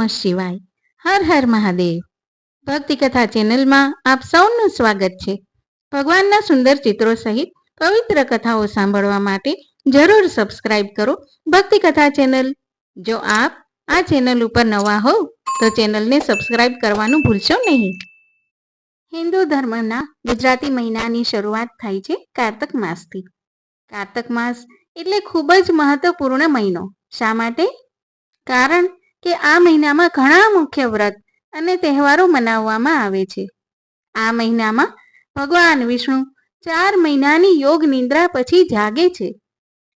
નમઃ શિવાય. હર હર મહાદેવ. ભક્તિ કથા ચેનલમાં આપ સૌનું સ્વાગત છે. ભગવાનના સુંદર ચિત્રો સહિત પવિત્ર કથાઓ સાંભળવા માટે જરૂર સબસ્ક્રાઇબ કરો ભક્તિ કથા ચેનલ. જો આપ આ ચેનલ ઉપર નવા હોવ, તો ચેનલને સબસ્ક્રાઇબ કરવાનું ભૂલશો નહીં. હિન્દુ ધર્મના ગુજરાતી મહિનાની શરૂઆત થાય છે કારતક માસથી. કારતક માસ એટલે ખૂબ જ મહત્વપૂર્ણ મહિનો. શા માટે? કારણ કે આ મહિનામાં ઘણા મુખ્ય વ્રત અને તહેવારો મનાવવામાં આવે છે. આ મહિનામાં ભગવાન વિષ્ણુ ચાર મહિનાની યોગ નિંદ્રા પછી જાગે છે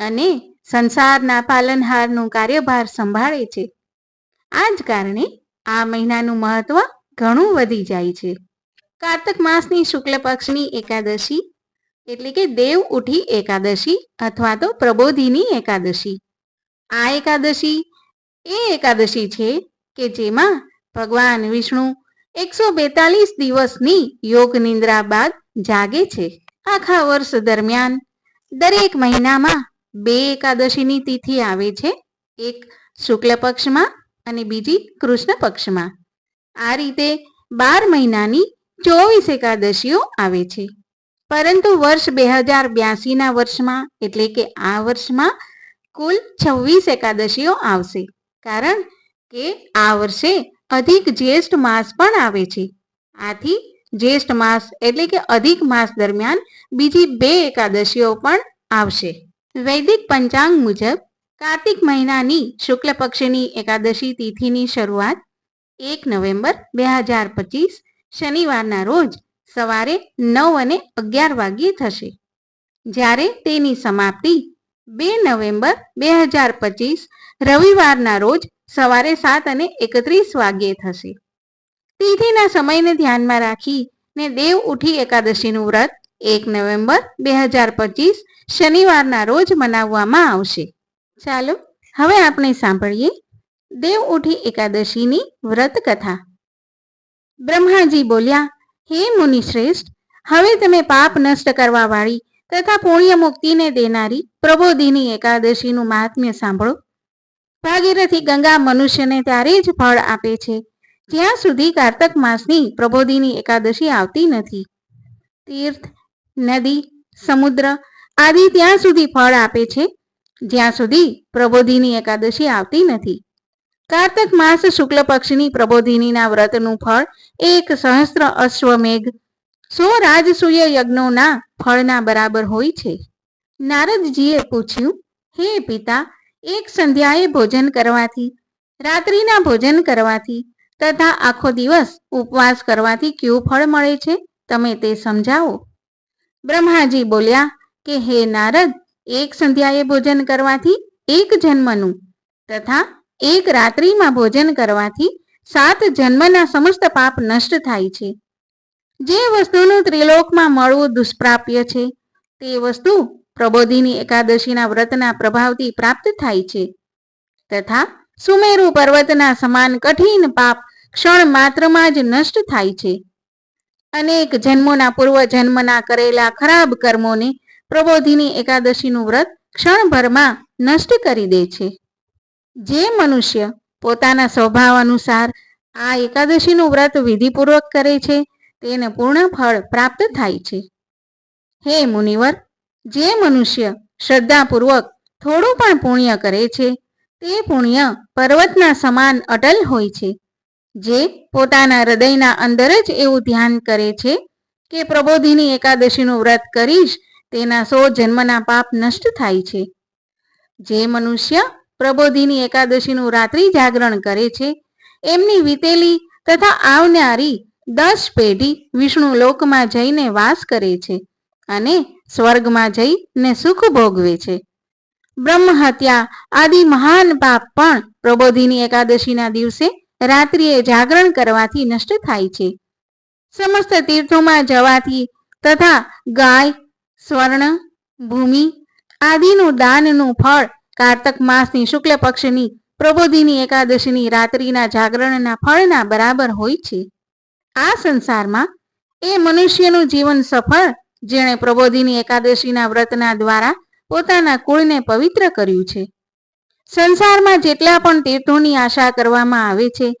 અને સંસારના પાલનહારનું કાર્યભાર સંભાળે છે. આ જ કારણે આ મહિનાનું મહત્વ ઘણું વધી જાય છે. કાર્તક માસની શુક્લ પક્ષની એકાદશી એટલે કે દેવ ઉઠી એકાદશી અથવા તો પ્રબોધિની એકાદશી. આ એકાદશી એ એકાદશી છે કે જેમાં ભગવાન વિષ્ણુ એકસો બેતાલીસ દિવસની યોગ નિંદ્રા બાદ જાગે છે. આખા વર્ષ દરમિયાન દરેક મહિનામાં બે એકાદશીની તિથિ આવે છે. એક શુક્લ પક્ષમાં અને બીજી કૃષ્ણ પક્ષમાં. આ રીતે બાર મહિનાની ચોવીસ એકાદશીઓ આવે છે. પરંતુ વર્ષ બે હજાર બ્યાસીના વર્ષમાં, એટલે કે આ વર્ષમાં કુલ છવ્વીસ એકાદશીઓ આવશે. કારણ કે આ વર્ષે અધિક જ્યેષ્ઠ માસ પણ આવે છે. આથી જ્યેષ્ઠ માસ એટલે કે અધિક માસ દરમિયાન બીજી બે એકાદશીઓ પણ આવશે. વૈદિક પંચાંગ મુજબ કાર્તિક મહિનાની શુક્લ પક્ષની એકાદશી તિથિની શરૂઆત એક નવેમ્બર બે હજાર પચીસ શનિવારના રોજ સવારે નવ અને અગિયાર વાગ્યે થશે. જ્યારે તેની સમાપ્તિ બે નવેમ્બર બે હજાર પચીસ રવિવારના રોજ સવારે સાત અને એકત્રીસ વાગ્યે થશે. તિથિના સમયને ધ્યાનમાં રાખીને દેવ ઉઠી એકાદશીનું વ્રત એક નવેમ્બર બે હજાર પચીસ શનિવારના રોજ મનાવવામાં આવશે. ચાલો, હવે આપણે સાંભળીએ દેવ ઉઠી એકાદશીની વ્રત કથા. બ્રહ્માજી બોલ્યા, હે મુનિ શ્રેષ્ઠ હવે તમે પાપ નષ્ટ કરવા વાળી તથા પુણ્ય મુક્તિને દેનારી પ્રબોધિની એકાદશીનું મહાત્મ્ય સાંભળો. ભાગીરથી ગંગા મનુષ્યને ત્યારે જ ફળ આપે છે. જ્યાં સુધી કારતક માસની પ્રબોધિની એકાદશી આવતી નથી. તીર્થ, નદી, સમુદ્ર આદિ ત્યાં સુધી ફળ આપે છે. જ્યાં સુધી પ્રબોધિની એકાદશી આવતી નથી. કારતક માસ શુક્લ પક્ષની પ્રબોધિનીના વ્રતનું ફળ એક સહસ્ત્ર અશ્વમેઘ, સો રાજસૂય યજ્ઞોના ફળના બરાબર હોય છે. નારદજીએ પૂછ્યું, હે પિતા એક સંધ્યાએ ભોજન કરવાથી, રાત્રિના ભોજન કરવાથી તથા આખો દિવસ ઉપવાસ કરવાથી કયું ફળ મળે છે? તમે તે સમજાવો. બ્રહ્માજી બોલ્યા કે, હે નારદ, એક સંધ્યાએ ભોજન કરવાથી એક જન્મનું તથા એક રાત્રિમાં ભોજન કરવાથી સાત જન્મના સમસ્ત પાપ નષ્ટ થાય છે. જે વસ્તુનું ત્રિલોકમાં મળવું દુષ્પ્રાપ્ય છે, તે વસ્તુ પ્રબોધિની એકાદશીના વ્રતના પ્રભાવથી પ્રાપ્ત થાય છે. તથા સુમેરુ પર્વતના સમાન કઠિન પાપ ક્ષણ માત્રમાં જ નષ્ટ થાય છે. અનેક જન્મોના પૂર્વ જન્મના કરેલા ખરાબ કર્મોને પ્રબોધિની એકાદશીનું વ્રત ક્ષણભરમાં નષ્ટ કરી દે છે. જે મનુષ્ય પોતાના સ્વભાવ અનુસાર આ એકાદશીનું વ્રત વિધિપૂર્વક કરે છે, તેને પૂર્ણ ફળ પ્રાપ્ત થાય છે. હે મુનિવર જે મનુષ્ય શ્રદ્ધાપૂર્વક થોડું પણ પુણ્ય કરે છે, તે પુણ્ય પર્વતના સમાન અટલ હોય છે, જે પોતાના હૃદયના અંદર જ એવું ધ્યાન કરે છે કે પ્રબોધિની એકાદશીનું વ્રત કરીશ, તેના સો જન્મના પાપ નષ્ટ થાય છે. જે મનુષ્ય પ્રબોધિની એકાદશીનું રાત્રિ જાગરણ કરે છે, એમની વીતેલી તથા આવનારી દસ પેઢી વિષ્ણુ લોકમાં જઈને વાસ કરે છે અને સ્વર્ગમાં જઈને સુખ ભોગવે છે. બ્રહ્મ હત્યા આદિ મહાન પાપ પણ પ્રબોધિની એકાદશીના દિવસે રાત્રિએ જાગરણ કરવાથી નષ્ટ થાય છે. સમસ્ત તીર્થોમાં જવાથી તથા ગાય, સ્વર્ણ, ભૂમિ આદિનું દાનનું ફળ કારતક માસની શુક્લ પક્ષની પ્રબોધિની એકાદશીની રાત્રિના જાગરણના ફળના બરાબર હોય છે. આ સંસારમાં એ મનુષ્યનું જીવન સફળ જેણે પ્રબોધિની એકાદશીના વ્રતના દ્વારા પોતાના કુળને પવિત્ર કર્યું છે. સંસારમાં જેટલા પણ તીર્થોની આશા કરવામાં આવે છે,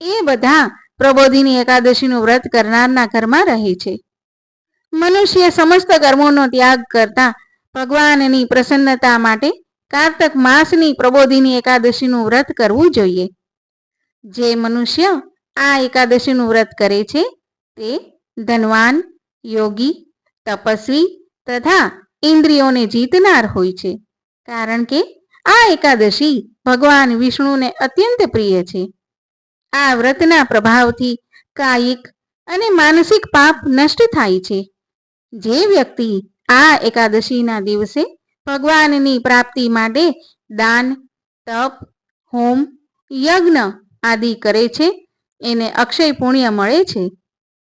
એ બધા પ્રબોધિની એકાદશીનું વ્રત કરનારના ઘરમાં રહે છે. મનુષ્ય સમસ્ત કર્મોનો ત્યાગ કરતા ભગવાનની પ્રસન્નતા માટે કારતક માસની પ્રબોધિની એકાદશીનું વ્રત કરવું જોઈએ. જે મનુષ્ય આ એકાદશીનું વ્રત કરે છે, તે ધનવાન, યોગી તપસ્વી તથા ઇન્દ્રિયોને જીતનાર હોય છે. કારણ કે આ એકાદશી ભગવાન વિષ્ણુને અત્યંત પ્રિય છે. આ વ્રતના પ્રભાવથી કાયિક અને માનસિક પાપ નષ્ટ થાય છે. જે વ્યક્તિ આ એકાદશીના દિવસે ભગવાનની પ્રાપ્તિ માટે દાન, તપ, હોમ, યજ્ઞ આદિ કરે છે, એને અક્ષય પુણ્ય મળે છે.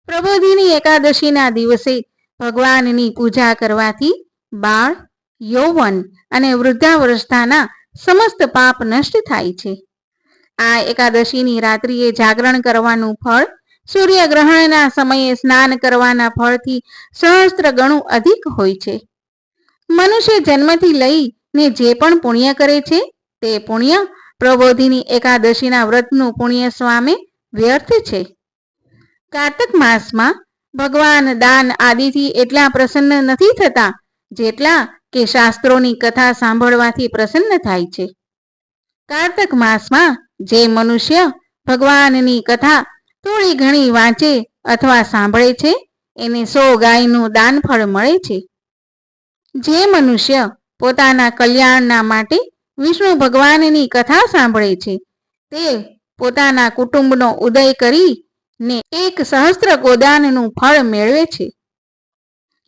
પ્રબોધિની એકાદશીના દિવસે ભગવાનની પૂજા કરવાથી બાળ, યૌવન અને વૃદ્ધાવસ્થાના સમસ્ત પાપ નષ્ટ થાય છે. આ એકાદશીની રાત્રિએ જાગરણ કરવાનું ફળ, સૂર્યગ્રહણના સમયે સ્નાન કરવાના ફળથી સહસ્ત્ર ગણું અધિક હોય છે. મનુષ્ય જન્મથી લઈને જે પણ પુણ્ય કરે છે, તે પુણ્ય પ્રબોધિની એકાદશીના વ્રતનું પુણ્ય સ્વામે વ્યર્થ છે. કાર્તક માસમાં ભગવાન દાન આદિથી એટલા પ્રસન્ન નથી થતા જેટલા કે શાસ્ત્રોની કથા સાંભળવાથી પ્રસન્ન થાય છે. કાર્તક માસમાં જે મનુષ્ય ભગવાનની કથા થોડી ઘણી વાંચે અથવા સાંભળે છે, એને સો ગાયનું દાનફળ મળે છે. જે મનુષ્ય પોતાના કલ્યાણના માટે વિષ્ણુ ભગવાનની કથા સાંભળે છે, તે પોતાના કુટુંબનો ઉદય કરીને એક સહસ્ત્ર ગોદાનનું ફળ મેળવે છે.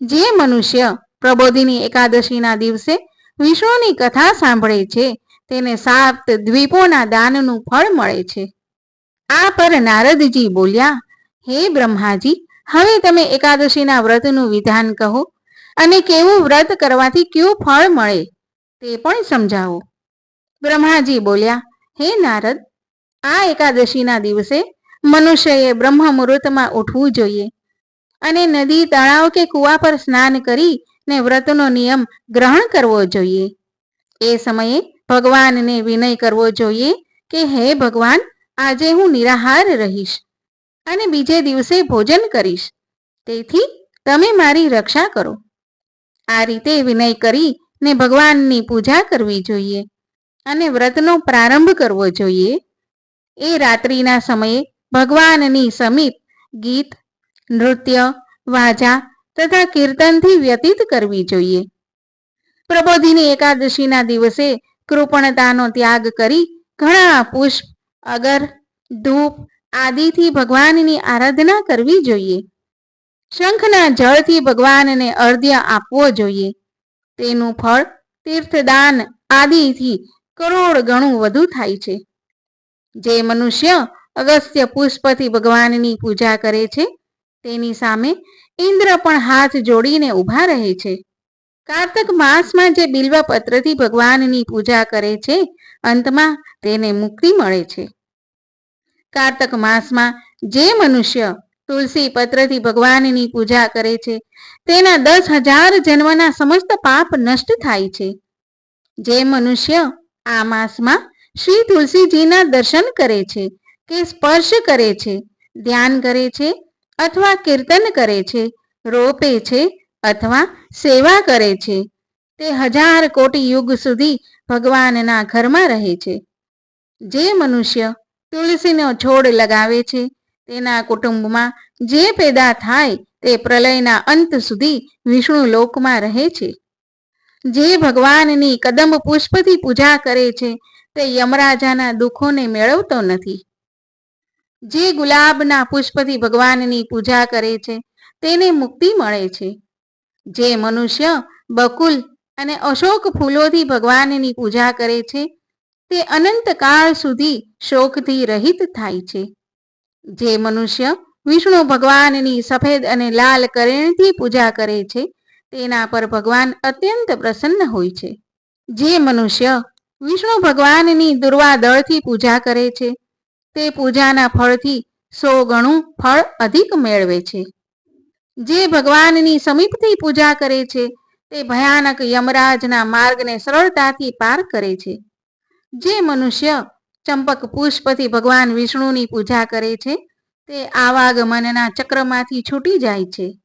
જે મનુષ્ય પ્રબોધિની એકાદશીના દિવસે વિષ્ણુની કથા સાંભળે છે, તેને સાત દ્વીપોના દાનનું ફળ મળે છે. આ પર નારદજી બોલ્યા, હે બ્રહ્માજી, હવે તમે એકાદશીના વ્રતનું વિધાન કહો અને કેવું વ્રત કરવાથી કયું ફળ મળે તે પણ સમજાવો. બ્રહ્માજી બોલ્યા, હે નારદ, આ એકાદશીના દિવસે મનુષ્યએ બ્રહ્મ મુહૂર્તમાં ઉઠવું જોઈએ. અને નદી, તળાવ કે કુવા પર સ્નાન કરી ને વ્રતનો નિયમ ગ્રહણ કરવો જોઈએ. એ સમયે ભગવાનને વિનય કરવો જોઈએ કે, હે ભગવાન, આજે હું નિરાહાર રહીશ અને બીજે દિવસે ભોજન કરીશ. તેથી તમે મારી રક્ષા કરો. આ રીતે વિનય કરી ને ભગવાનની પૂજા કરવી જોઈએ અને વ્રતનો પ્રારંભ કરવો જોઈએ. એ રાત્રિના સમયે ભગવાનની સમીપ ગીત, નૃત્ય, વાજા તથા કીર્તનથી વ્યતીત કરવી જોઈએ. પ્રબોધિની એકાદશીના દિવસે કૃપણતાનો ત્યાગ કરી ઘણા પુષ્પ, અગર, ધૂપ આદિથી ભગવાનની આરાધના કરવી જોઈએ. શંખના જળથી ભગવાનને અર્ધ્ય આપવો જોઈએ. તેનું ફળ, તીર્થદાન આદિથી કરોડ ગણું વધુ થાય છે. જે મનુષ્ય અગસ્ત્ય પુષ્પથી ભગવાનની પૂજા કરે છે. તેની સામે ઇન્દ્ર પણ હાથ જોડીને ઊભા રહે છે. કાર્તક માસમાં જે બિલ્વપત્રથી ભગવાનની પૂજા કરે છે, અંતમાં તેને મુક્તિ મળે છે. કાર્તક માસમાં જે મનુષ્ય તુલસી પત્રથી ભગવાનની પૂજા કરે છે, તેના દસ હજાર જન્મના સમસ્ત પાપ નષ્ટ થાય છે. જે મનુષ્ય આ માસમાં શ્રી તુલસીજીના દર્શન કરે છે કે સ્પર્શ કરે છે, ધ્યાન કરે છે અથવા કીર્તન કરે છે, રોપે છે અથવા સેવા કરે છે. તે હજાર કોટી યુગ સુધી ભગવાનના ઘરમાં રહે છે. જે મનુષ્ય તુલસીનો છોડ લગાવે છે, તેના કુટુંબમાં જે પેદા થાય તે પ્રલયના અંત સુધી વિષ્ણુ લોકમાં રહે છે. જે ભગવાનની કદમ પુષ્પથી પૂજા કરે છે, તે યમરાજાના દુઃખોને મેળવતો નથી. જે ગુલાબના પુષ્પથી ભગવાનની પૂજા કરે છે, તેને મુક્તિ મળે છે. જે મનુષ્ય બકુલ અને અશોક ફૂલોથી ભગવાનની પૂજા કરે છે, તે અનંતકાળ સુધી શોકથી રહિત થાય છે. જે મનુષ્ય વિષ્ણુ ભગવાનની સફેદ અને લાલ કરેણથી પૂજા કરે છે, તેના પર ભગવાન અત્યંત પ્રસન્ન હોય છે. જે મનુષ્ય વિષ્ણુ ભગવાનની દુર્વાદળથી પૂજા કરે છે તે પૂજાના ફળથી સો ગણું ફળ અધિક મેળવે છે. જે ભગવાનની સમીપથી પૂજા કરે છે, તે ભયાનક યમરાજના માર્ગને સરળતાથી પાર કરે છે. જે મનુષ્ય ચંપક પુષ્પથી ભગવાન વિષ્ણુની પૂજા કરે છે, તે આવાગમનના ચક્રમાંથી છૂટી જાય છે.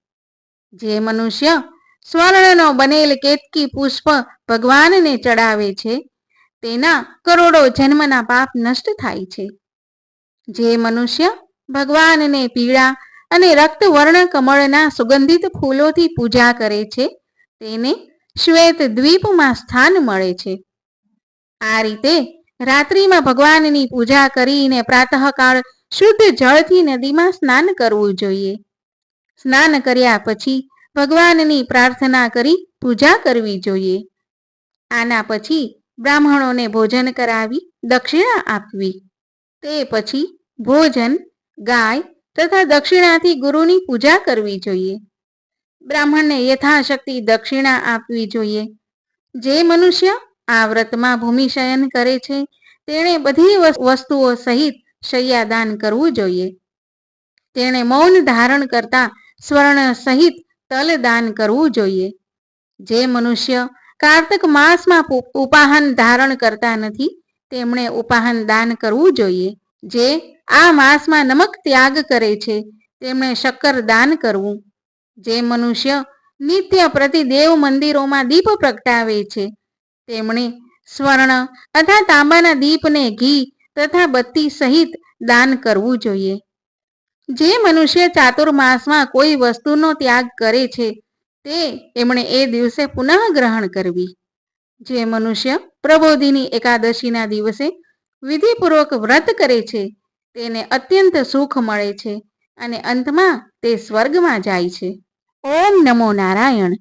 જે મનુષ્ય સ્વર્ણનો બનેલ કેતકી પુષ્પ ભગવાનને ચડાવે છે, તેના કરોડો જન્મના પાપ નષ્ટ થાય છે. જે મનુષ્ય ભગવાનને પીળા અને રક્તવર્ણ કમળના સુગંધિત ફૂલોથી પૂજા કરે છે, તેને શ્વેત દ્વીપમાં સ્થાન મળે છે. આ રીતે રાત્રિમાં ભગવાનની પૂજા કરીને પ્રાતઃકાળ શુદ્ધ જળથી નદીમાં સ્નાન કરવું જોઈએ. સ્નાન કર્યા પછી ભગવાનની પ્રાર્થના કરી પૂજા કરવી જોઈએ. આના પછી બ્રાહ્મણોને ભોજન કરાવી દક્ષિણા આપવી. તે પછી ભોજન, ગાય તથા દક્ષિણાથી ગુરુની પૂજા કરવી જોઈએ. બ્રાહ્મણને યથાશક્તિ દક્ષિણા આપવી જોઈએ. જે મનુષ્ય આ વ્રતમાં ભૂમિશયન કરે છે, તેણે બધી વસ્તુઓ સહિત શય્યાદાન કરવું જોઈએ. તેણે મૌન ધારણ કરતા સ્વર્ણ સહિત તલદાન કરવું જોઈએ. જે મનુષ્ય કાર્તક માસમાં ઉપાહન ધારણ કરતા નથી તેમણે ઉપાહન દાન કરવું જોઈએ, જે આ માસમાં નમક ત્યાગ કરે છે. તેમણે શક્કર દાન કરવું, જે મનુષ્ય નિત્ય પ્રતિ દેવ મંદિરોમાં દીપ પ્રગટાવે છે. તેમણે સ્વર્ણ તથા તાંબાના દીપને ઘી તથા બત્તી સહિત દાન કરવું જોઈએ. જે મનુષ્ય ચાતુર્માસમાં કોઈ વસ્તુનો ત્યાગ કરે છે, તે એમણે એ દિવસે પુનઃ ગ્રહણ કરવી. જે મનુષ્ય પ્રબોધિની એકાદશીના દિવસે વિધિપૂર્વક વ્રત કરે છે, તેને અત્યંત સુખ મળે છે અને અંતમાં તે સ્વર્ગમાં જાય છે. ઓમ નમો નારાયણ.